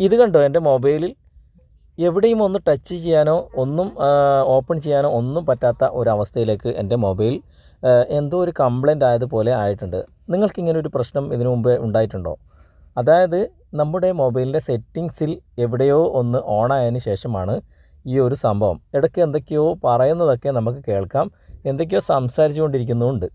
ഇത് കണ്ടോ? എന്റെ മൊബൈലിൽ എവിടെയും ഒന്ന് ടച്ച് ചെയ്യാനോ ഒന്നും ഓപ്പൺ ചെയ്യാനോ ഒന്നും പറ്റാത്ത ഒരവസ്ഥയിലേക്ക് എന്റെ മൊബൈൽ എന്തോ ഒരു കംപ്ലൈന്റ് ആയതുപോലെ ആയിട്ടുണ്ട്. നിങ്ങൾക്ക് ഇങ്ങനെ ഒരു പ്രശ്നം ഇതിനു മുമ്പേ ഉണ്ടായിട്ടുണ്ടോ? അതായത് നമ്മുടെ മൊബൈലിന്റെ സെറ്റിങ്സിൽ എവിടെയോ ഒന്ന് ഓണായതിന് ശേഷമാണ് ഈ ഒരു സംഭവം. ഇടയ്ക്ക് എന്തൊക്കെയോ പറയുന്നതൊക്കെ നമുക്ക് കേൾക്കാം. എന്തൊക്കെയോ സംസാരിച്ചുകൊണ്ടിരിക്കുന്നുമുണ്ട്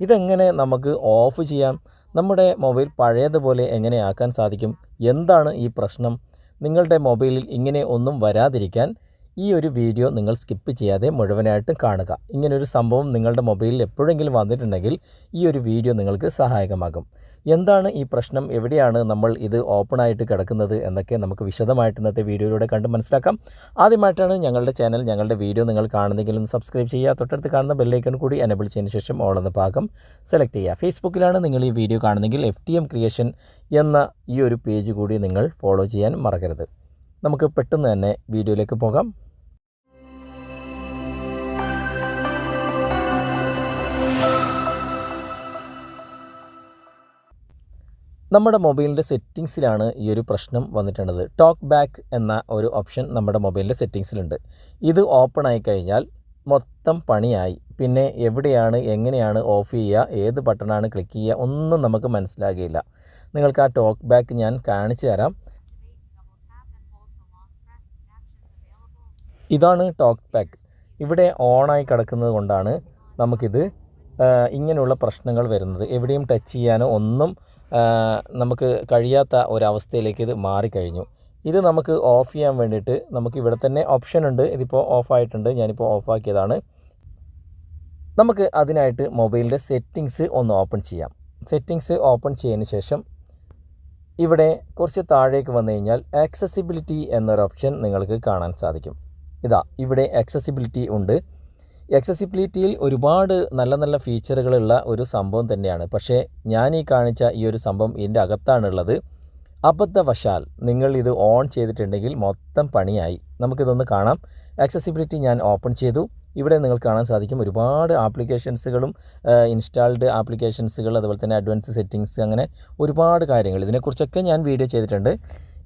ഇതെങ്ങനെ നമുക്ക് ഓഫ് ചെയ്യാം? നമ്മുടെ മൊബൈൽ പഴയതുപോലെ എങ്ങനെ ആക്കാൻ സാധിക്കും? എന്താണ് ഈ പ്രശ്നം? നിങ്ങളുടെ മൊബൈലിൽ ഇങ്ങനെ ഒന്നും വരാതിരിക്കാൻ ഈ ഒരു വീഡിയോ നിങ്ങൾ സ്കിപ്പ് ചെയ്യാതെ മുഴുവനായിട്ടും കാണുക. ഇങ്ങനൊരു സംഭവം നിങ്ങളുടെ മൊബൈലിൽ എപ്പോഴെങ്കിലും വന്നിട്ടുണ്ടെങ്കിൽ ഈ ഒരു വീഡിയോ നിങ്ങൾക്ക് സഹായകമാകും. എന്താണ് ഈ പ്രശ്നം? എവിടെയാണ് നമ്മൾ ഇത് ഓപ്പണായിട്ട് കിടക്കുന്നത്? എന്നൊക്കെ നമുക്ക് വിശദമായിട്ട് ഇന്നത്തെ വീഡിയോയിലൂടെ കണ്ട് മനസ്സിലാക്കാം. ആദ്യമായിട്ടാണ് ഞങ്ങളുടെ ചാനൽ ഞങ്ങളുടെ വീഡിയോ നിങ്ങൾ കാണുന്നെങ്കിൽ ഒന്ന് സബ്സ്ക്രൈബ് ചെയ്യുക. തൊട്ടടുത്ത് കാണുന്ന ബെല്ലൈക്കൺ കൂടി എനബിൾ ചെയ്തതിന് ശേഷം ഓൾ എന്ന ഭാഗം സെലക്ട് ചെയ്യുക. ഫേസ്ബുക്കിലാണ് നിങ്ങൾ ഈ വീഡിയോ കാണുന്നെങ്കിൽ എഫ് ക്രിയേഷൻ എന്ന ഈ ഒരു പേജ് കൂടി നിങ്ങൾ ഫോളോ ചെയ്യാൻ മറക്കരുത്. നമുക്ക് പെട്ടെന്ന് തന്നെ വീഡിയോയിലേക്ക് പോകാം. നമ്മുടെ മൊബൈലിന്റെ സെറ്റിങ്സിലാണ് ഈ ഒരു പ്രശ്നം വന്നിട്ടുള്ളത്. ടോക്ക് ബാക്ക് എന്ന ഒരു ഓപ്ഷൻ നമ്മുടെ മൊബൈലിന്റെ സെറ്റിങ്സിലുണ്ട് ഇത് ഓപ്പൺ ആയി കഴിഞ്ഞാൽ മൊത്തം പണിയായി. പിന്നെ എവിടെയാണ് എങ്ങനെയാണ് ഓഫ് ചെയ്യുക ഏത് ബട്ടണാണ് ക്ലിക്ക് ചെയ്യുക ഒന്നും നമുക്ക് മനസ്സിലാകില്ല. നിങ്ങൾക്ക് ആ ടോക്ക് ബാക്ക് ഞാൻ കാണിച്ചു തരാം. ഇതാണ് ടോക്ക് പാക്ക് ഇവിടെ ഓണായി കിടക്കുന്നത് കൊണ്ടാണ് നമുക്കിത് ഇങ്ങനെയുള്ള പ്രശ്നങ്ങൾ വരുന്നത്. എവിടെയും ടച്ച് ചെയ്യാനോ ഒന്നും നമുക്ക് കഴിയാത്ത ഒരവസ്ഥയിലേക്ക് ഇത് മാറിക്കഴിഞ്ഞു. ഇത് നമുക്ക് ഓഫ് ചെയ്യാൻ വേണ്ടിയിട്ട് നമുക്ക് ഇവിടെ തന്നെ ഓപ്ഷൻ ഉണ്ട്. ഇതിപ്പോൾ ഓഫായിട്ടുണ്ട് ഞാനിപ്പോൾ ഓഫാക്കിയതാണ് നമുക്ക് അതിനായിട്ട് മൊബൈലിന്റെ സെറ്റിങ്സ് ഒന്ന് ഓപ്പൺ ചെയ്യാം. സെറ്റിങ്സ് ഓപ്പൺ ചെയ്തതിന് ശേഷം ഇവിടെ കുറച്ച് താഴേക്ക് വന്നു കഴിഞ്ഞാൽ ആക്സസിബിലിറ്റി എന്നൊരു ഓപ്ഷൻ നിങ്ങൾക്ക് കാണാൻ സാധിക്കും. ഇതാ ഇവിടെ ആക്സസിബിലിറ്റി ഉണ്ട്. ആക്സസിബിലിറ്റിയിൽ ഒരുപാട് നല്ല നല്ല ഫീച്ചറുകളുള്ള ഒരു സംഭവം തന്നെയാണ്. പക്ഷേ ഞാൻ ഈ കാണിച്ച ഈ ഒരു സംഭവം ഇതിന്റെ അകത്താണുള്ളത്. അബദ്ധവശാൽ നിങ്ങൾ ഇത് ഓൺ ചെയ്തിട്ടുണ്ടെങ്കിൽ മൊത്തം പണിയായി. നമുക്കിതൊന്ന് കാണാം. ആക്സസിബിലിറ്റി ഞാൻ ഓപ്പൺ ചെയ്തു. ഇവിടെ നിങ്ങൾക്ക് കാണാൻ സാധിക്കും ഒരുപാട് ആപ്ലിക്കേഷൻസുകളും ഇൻസ്റ്റാൾഡ് ആപ്ലിക്കേഷൻസുകൾ അതുപോലെ തന്നെ അഡ്വാൻസ് സെറ്റിങ്സ് അങ്ങനെ ഒരുപാട് കാര്യങ്ങൾ. ഇതിനെക്കുറിച്ചൊക്കെ ഞാൻ വീഡിയോ ചെയ്തിട്ടുണ്ട്.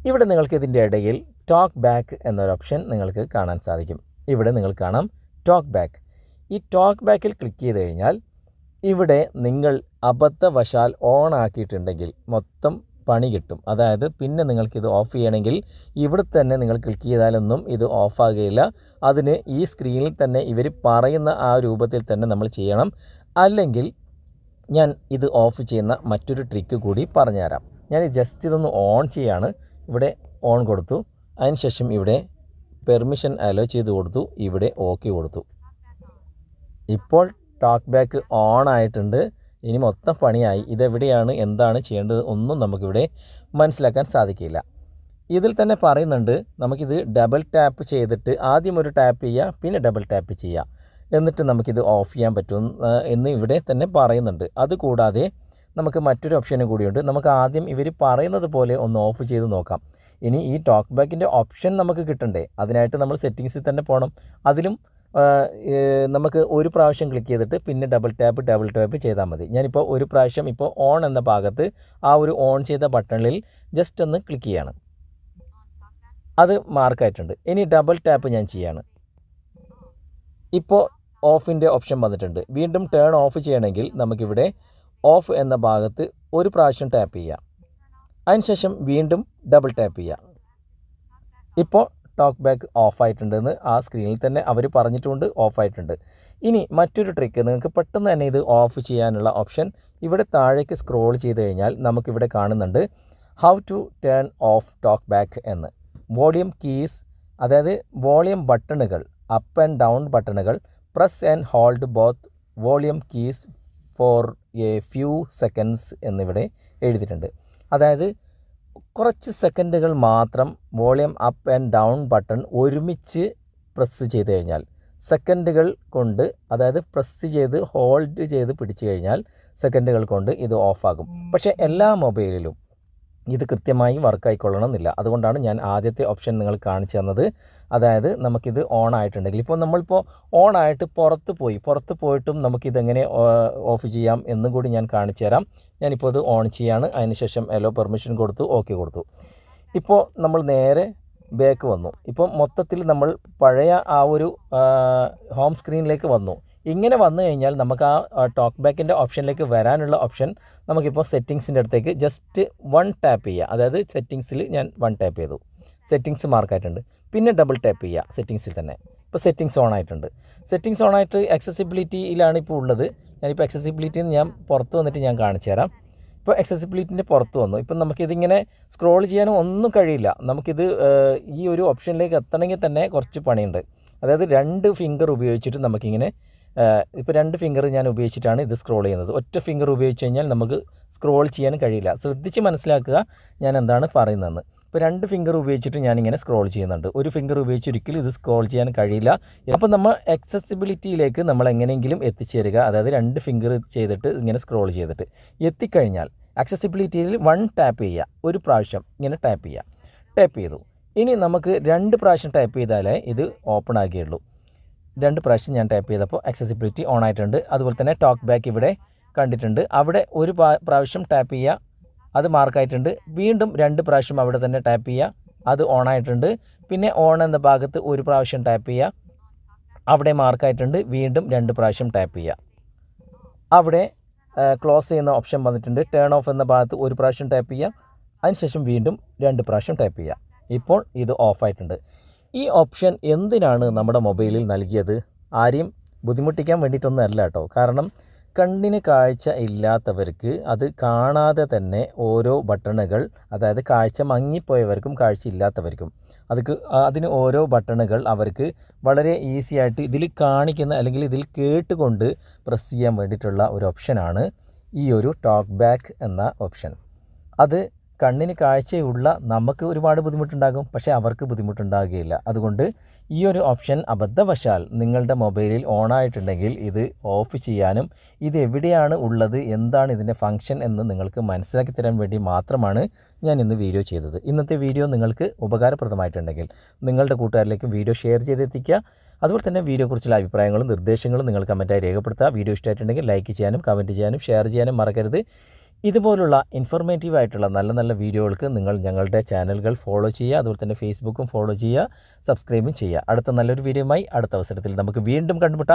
ഇവിടെ നിങ്ങൾക്ക് ഇതിന്റെ ഇടയിൽ ടോക്ക് ബാക്ക് എന്നൊരു ഓപ്ഷൻ നിങ്ങൾക്ക് കാണാൻ സാധിക്കും. ഇവിടെ നിങ്ങൾ കാണാം ടോക്ക് ബാക്ക് ഈ ടോക്ക് ബാക്കിൽ ക്ലിക്ക് ചെയ്ത് കഴിഞ്ഞാൽ ഇവിടെ നിങ്ങൾ അബദ്ധവശാൽ ഓൺ ആക്കിയിട്ടുണ്ടെങ്കിൽ മൊത്തം പണി കിട്ടും. അതായത് പിന്നെ നിങ്ങൾക്കിത് ഓഫ് ചെയ്യണമെങ്കിൽ ഇവിടെ തന്നെ നിങ്ങൾ ക്ലിക്ക് ചെയ്താലൊന്നും ഇത് ഓഫാകുകയില്ല അതിന് ഈ സ്ക്രീനിൽ തന്നെ ഇവർ പറയുന്ന ആ രൂപത്തിൽ തന്നെ നമ്മൾ ചെയ്യണം. അല്ലെങ്കിൽ ഞാൻ ഇത് ഓഫ് ചെയ്യുന്ന മറ്റൊരു ട്രിക്ക് കൂടി പറഞ്ഞുതരാം. ഞാൻ ജസ്റ്റ് ഇതൊന്ന് ഓൺ ചെയ്യാണ്. ഇവിടെ ഓൺ കൊടുത്തു. അതിനുശേഷം ഇവിടെ പെർമിഷൻ അലോ ചെയ്ത് കൊടുത്തു. ഇവിടെ ഓക്കെ കൊടുത്തു. ഇപ്പോൾ ടോക്ക് ബാക്ക് ഓൺ ആയിട്ടുണ്ട്. ഇനി മൊത്തം പണിയായി. ഇതെവിടെയാണ്? എന്താണ് ചെയ്യേണ്ടത്? ഒന്നും നമുക്കിവിടെ മനസ്സിലാക്കാൻ സാധിക്കില്ല. ഇതിൽ തന്നെ പറയുന്നുണ്ട് നമുക്കിത് ഡബിൾ ടാപ്പ് ചെയ്തിട്ട് ആദ്യം ഒരു ടാപ്പ് ചെയ്യുക പിന്നെ ഡബിൾ ടാപ്പ് ചെയ്യുക എന്നിട്ട് നമുക്കിത് ഓഫ് ചെയ്യാൻ പറ്റും എന്ന് ഇവിടെ തന്നെ പറയുന്നുണ്ട്. അതുകൂടാതെ നമുക്ക് മറ്റൊരു ഓപ്ഷനും കൂടിയുണ്ട്. നമുക്ക് ആദ്യം ഇവർ പറയുന്നത് പോലെ ഒന്ന് ഓഫ് ചെയ്ത് നോക്കാം. ഇനി ഈ ടോക്ക് ബാക്കിന്റെ ഓപ്ഷൻ നമുക്ക് കിട്ടണ്ടേ? അതിനായിട്ട് നമ്മൾ സെറ്റിങ്സിൽ തന്നെ പോകണം അതിലും നമുക്ക് ഒരു പ്രാവശ്യം ക്ലിക്ക് ചെയ്തിട്ട് പിന്നെ ഡബിൾ ടാപ്പ് ഡബിൾ ടാപ്പ് ചെയ്താൽ മതി. ഞാനിപ്പോൾ ഒരു പ്രാവശ്യം ഇപ്പോൾ ഓൺ എന്ന ഭാഗത്ത് ആ ഒരു ഓൺ ചെയ്ത ബട്ടണിൽ ജസ്റ്റ് ഒന്ന് ക്ലിക്ക് ചെയ്യാണ്. അത് മാർക്കായിട്ടുണ്ട് ഇനി ഡബിൾ ടാപ്പ് ഞാൻ ചെയ്യാണ്. ഇപ്പോൾ ഓഫിന്റെ ഓപ്ഷൻ വന്നിട്ടുണ്ട്. വീണ്ടും ടേൺ ഓഫ് ചെയ്യണമെങ്കിൽ നമുക്കിവിടെ ഓഫ് എന്ന ഭാഗത്ത് ഒരു പ്രാവശ്യം ടാപ്പ് ചെയ്യുക അതിനുശേഷം വീണ്ടും ഡബിൾ ടാപ്പ് ചെയ്യുക ഇപ്പോൾ ടോക്ക് ബാക്ക് ഓഫ് ആയിട്ടുണ്ടെന്ന് ആ സ്ക്രീനിൽ തന്നെ അവർ പറഞ്ഞിട്ടുണ്ട് ഓഫ് ആയിട്ടുണ്ട്. ഇനി മറ്റൊരു ട്രിക്ക് നിങ്ങൾക്ക് പെട്ടെന്ന് തന്നെ ഇത് ഓഫ് ചെയ്യാനുള്ള ഓപ്ഷൻ ഇവിടെ താഴേക്ക് സ്ക്രോൾ ചെയ്ത് കഴിഞ്ഞാൽ നമുക്കിവിടെ കാണുന്നുണ്ട് how to turn off talk back എന്ന്. വോളിയം കീസ് അതായത് വോളിയം ബട്ടണുകൾ അപ്പ് ആൻഡ് ഡൗൺ ബട്ടണുകൾ press and hold both volume keys for a few seconds എന്നിവിടെ എഴുതിയിട്ടുണ്ട്. അതായത് കുറച്ച് സെക്കൻഡുകൾ മാത്രം volume up and down button ഒരുമിച്ച് പ്രസ് ചെയ്ത് കഴിഞ്ഞാൽ സെക്കൻഡുകൾ കൊണ്ട് അതായത് പ്രസ് ചെയ്ത് ഹോൾഡ് ചെയ്ത് പിടിച്ചു കഴിഞ്ഞാൽ സെക്കൻഡുകൾ കൊണ്ട് ഇത് ഓഫാകും പക്ഷേ എല്ലാ മൊബൈലിലും ഇത് കൃത്യമായി വർക്ക് എന്നില്ല അതുകൊണ്ടാണ് ഞാൻ ആദ്യത്തെ ഓപ്ഷൻ നിങ്ങൾ കാണിച്ചു തന്നത്. അതായത് നമുക്കിത് ഓൺ ആയിട്ടുണ്ടെങ്കിൽ ഇപ്പോൾ നമ്മളിപ്പോൾ ഓൺ ആയിട്ട് പുറത്ത് പോയി. പുറത്ത് പോയിട്ടും നമുക്കിതെങ്ങനെ ഓഫ് ചെയ്യാം എന്നും കൂടി ഞാൻ കാണിച്ചു തരാം. ഞാനിപ്പോൾ ഇത് ഓൺ ചെയ്യാണ്. അതിനുശേഷം എല്ലോ പെർമിഷൻ കൊടുത്തു ഓക്കെ കൊടുത്തു. ഇപ്പോൾ നമ്മൾ നേരെ ബാക്ക് വന്നു. ഇപ്പോൾ മൊത്തത്തിൽ നമ്മൾ പഴയ ആ ഒരു ഹോം സ്ക്രീനിലേക്ക് വന്നു. ഇങ്ങനെ വന്നു കഴിഞ്ഞാൽ നമുക്ക് ആ ടോക്ക് ബാക്കിന്റെ ഓപ്ഷനിലേക്ക് വരാനുള്ള ഓപ്ഷൻ നമുക്കിപ്പോൾ സെറ്റിങ്സിന്റെ അടുത്തേക്ക് ജസ്റ്റ് വൺ ടാപ്പ് ചെയ്യുക അതായത് സെറ്റിങ്സിൽ ഞാൻ വൺ ടാപ്പ് ചെയ്തു. സെറ്റിങ്സ് മാർക്കായിട്ടുണ്ട് പിന്നെ ഡബിൾ ടാപ്പ് ചെയ്യുക സെറ്റിങ്സിൽ തന്നെ. ഇപ്പോൾ സെറ്റിങ്സ് ഓൺ ആയിട്ടുണ്ട്. സെറ്റിങ്സ് ഓൺ ആയിട്ട് accessibility-യിലാണ് ഇപ്പോൾ ഉള്ളത്. ഞാനിപ്പോൾ ന്ന് ഞാൻ പുറത്ത് വന്നിട്ട് ഞാൻ കാണിച്ചു തരാം. ഇപ്പോൾ accessibility-ന്റെ പുറത്ത് വന്നു. ഇപ്പം നമുക്കിതിങ്ങനെ സ്ക്രോൾ ചെയ്യാനും ഒന്നും കഴിയില്ല. നമുക്കിത് ഈ ഒരു ഓപ്ഷനിലേക്ക് എത്തണമെങ്കിൽ തന്നെ കുറച്ച് പണിയുണ്ട്. അതായത് രണ്ട് ഫിംഗർ ഉപയോഗിച്ചിട്ട് നമുക്കിങ്ങനെ ഇപ്പോൾ രണ്ട് ഫിംഗർ ഞാൻ ഉപയോഗിച്ചിട്ടാണ് ഇത് സ്ക്രോൾ ചെയ്യുന്നത്. ഒറ്റ ഫിംഗർ ഉപയോഗിച്ച് കഴിഞ്ഞാൽ നമുക്ക് സ്ക്രോൾ ചെയ്യാൻ കഴിയില്ല. ശ്രദ്ധിച്ച് മനസ്സിലാക്കുക ഞാൻ എന്താണ് പറയുന്നതെന്ന്. ഇപ്പോൾ രണ്ട് ഫിംഗർ ഉപയോഗിച്ചിട്ട് ഞാനിങ്ങനെ സ്ക്രോൾ ചെയ്യുന്നുണ്ട്. ഒരു ഫിംഗർ ഉപയോഗിച്ച് ഒരിക്കലും ഇത് സ്ക്രോൾ ചെയ്യാൻ കഴിയില്ല. അപ്പോൾ നമ്മൾ accessibility-യിലേക്ക് നമ്മൾ എങ്ങനെയെങ്കിലും എത്തിച്ചേരുക. അതായത് രണ്ട് ഫിംഗർ ചെയ്തിട്ട് ഇങ്ങനെ സ്ക്രോൾ ചെയ്തിട്ട് എത്തിക്കഴിഞ്ഞാൽ accessibility-യിൽ വൺ ടാപ്പ് ചെയ്യുക. ഒരു പ്രാവശ്യം ഇങ്ങനെ ടാപ്പ് ചെയ്യുക. ടാപ്പ് ചെയ്തു. ഇനി നമുക്ക് രണ്ട് പ്രാവശ്യം ടാപ്പ് ചെയ്താലേ ഇത് ഓപ്പൺ ആകുകയുള്ളൂ. രണ്ട് പ്രാവശ്യം ഞാൻ ടാപ്പ് ചെയ്തപ്പോൾ അക്സസിബിലിറ്റി ഓൺ ആയിട്ടുണ്ട്. അതുപോലെ തന്നെ ടോക്ക് ബാക്ക് ഇവിടെ കണ്ടിട്ടുണ്ട്. അവിടെ ഒരു പ്രാവശ്യം ടാപ്പ് ചെയ്യുക അത് മാർക്കായിട്ടുണ്ട് വീണ്ടും രണ്ട് പ്രാവശ്യം അവിടെ തന്നെ ടാപ്പ് ചെയ്യുക അത് ഓൺ ആയിട്ടുണ്ട്. പിന്നെ ഓൺ എന്ന ഭാഗത്ത് ഒരു പ്രാവശ്യം ടാപ്പ് ചെയ്യുക അവിടെ മാർക്കായിട്ടുണ്ട് വീണ്ടും രണ്ട് പ്രാവശ്യം ടാപ്പ് ചെയ്യുക. അവിടെ ക്ലോസ് ചെയ്യുന്ന ഓപ്ഷൻ വന്നിട്ടുണ്ട്. ടേൺ ഓഫ് എന്ന ഭാഗത്ത് ഒരു പ്രാവശ്യം ടാപ്പ് ചെയ്യുക. അതിനുശേഷം വീണ്ടും രണ്ട് പ്രാവശ്യം ടാപ്പ് ചെയ്യുക. ഇപ്പോൾ ഇത് ഓഫായിട്ടുണ്ട് ഈ ഓപ്ഷൻ എന്തിനാണ് നമ്മുടെ മൊബൈലിൽ നൽകിയത്? ആരെയും ബുദ്ധിമുട്ടിക്കാൻ വേണ്ടിയിട്ടൊന്നും അല്ല കേട്ടോ. കാരണം കണ്ണിന് കാഴ്ച ഇല്ലാത്തവർക്ക് അത് കാണാതെ തന്നെ ഓരോ ബട്ടണുകൾ അതായത് കാഴ്ച മങ്ങിപ്പോയവർക്കും കാഴ്ച ഇല്ലാത്തവർക്കും അതക്ക് അതിന് ഓരോ ബട്ടണുകൾ അവർക്ക് വളരെ ഈസി ആയിട്ട് ഇതിൽ കാണിക്കുന്ന അല്ലെങ്കിൽ ഇതിൽ കേട്ടുകൊണ്ട് പ്രസ് ചെയ്യാൻ വേണ്ടിയിട്ടുള്ള ഒരു ഓപ്ഷനാണ് ഈ ഒരു ടോക്ക് ബാക്ക് എന്ന ഓപ്ഷൻ. അത് കണ്ണിന് കാഴ്ചയുള്ള നമുക്ക് ഒരുപാട് ബുദ്ധിമുട്ടുണ്ടാകും പക്ഷേ അവർക്ക് ബുദ്ധിമുട്ടുണ്ടാകുകയില്ല. അതുകൊണ്ട് ഈ ഒരു ഓപ്ഷൻ അബദ്ധവശാൽ നിങ്ങളുടെ മൊബൈലിൽ ഓണായിട്ടുണ്ടെങ്കിൽ ഇത് ഓഫ് ചെയ്യാനും ഇത് എവിടെയാണ് ഉള്ളത് എന്താണ് ഇതിന്റെ ഫംഗ്ഷൻ എന്ന് നിങ്ങൾക്ക് മനസ്സിലാക്കി തരാൻ വേണ്ടി മാത്രമാണ് ഞാൻ ഇന്ന് വീഡിയോ ചെയ്തത്. ഇന്നത്തെ വീഡിയോ നിങ്ങൾക്ക് ഉപകാരപ്രദമായിട്ടുണ്ടെങ്കിൽ നിങ്ങളുടെ കൂട്ടുകാരിലേക്കും വീഡിയോ ഷെയർ ചെയ്തെത്തിക്കുക. അതുപോലെ തന്നെ വീഡിയോയെക്കുറിച്ചുള്ള അഭിപ്രായങ്ങളും നിർദ്ദേശങ്ങളും നിങ്ങൾ കമന്റായി രേഖപ്പെടുത്തുക. വീഡിയോ ഇഷ്ടമായിട്ടുണ്ടെങ്കിൽ ലൈക്ക് ചെയ്യാനും കമന്റ് ചെയ്യാനും ഷെയർ ചെയ്യാനും മറക്കരുത്. ഇതുപോലുള്ള ഇൻഫോർമേറ്റീവ് ആയിട്ടുള്ള നല്ല നല്ല വീഡിയോകൾക്ക് നിങ്ങൾ ഞങ്ങളുടെ ചാനലുകൾ ഫോളോ ചെയ്യുക. അതുപോലെ തന്നെ ഫേസ്ബുക്കും ഫോളോ ചെയ്യുക. സബ്സ്ക്രൈബും ചെയ്യുക. അടുത്ത നല്ലൊരു വീഡിയോയുമായി അടുത്ത അവസരത്തിൽ നമുക്ക് വീണ്ടും കണ്ടുമുട്ടാം.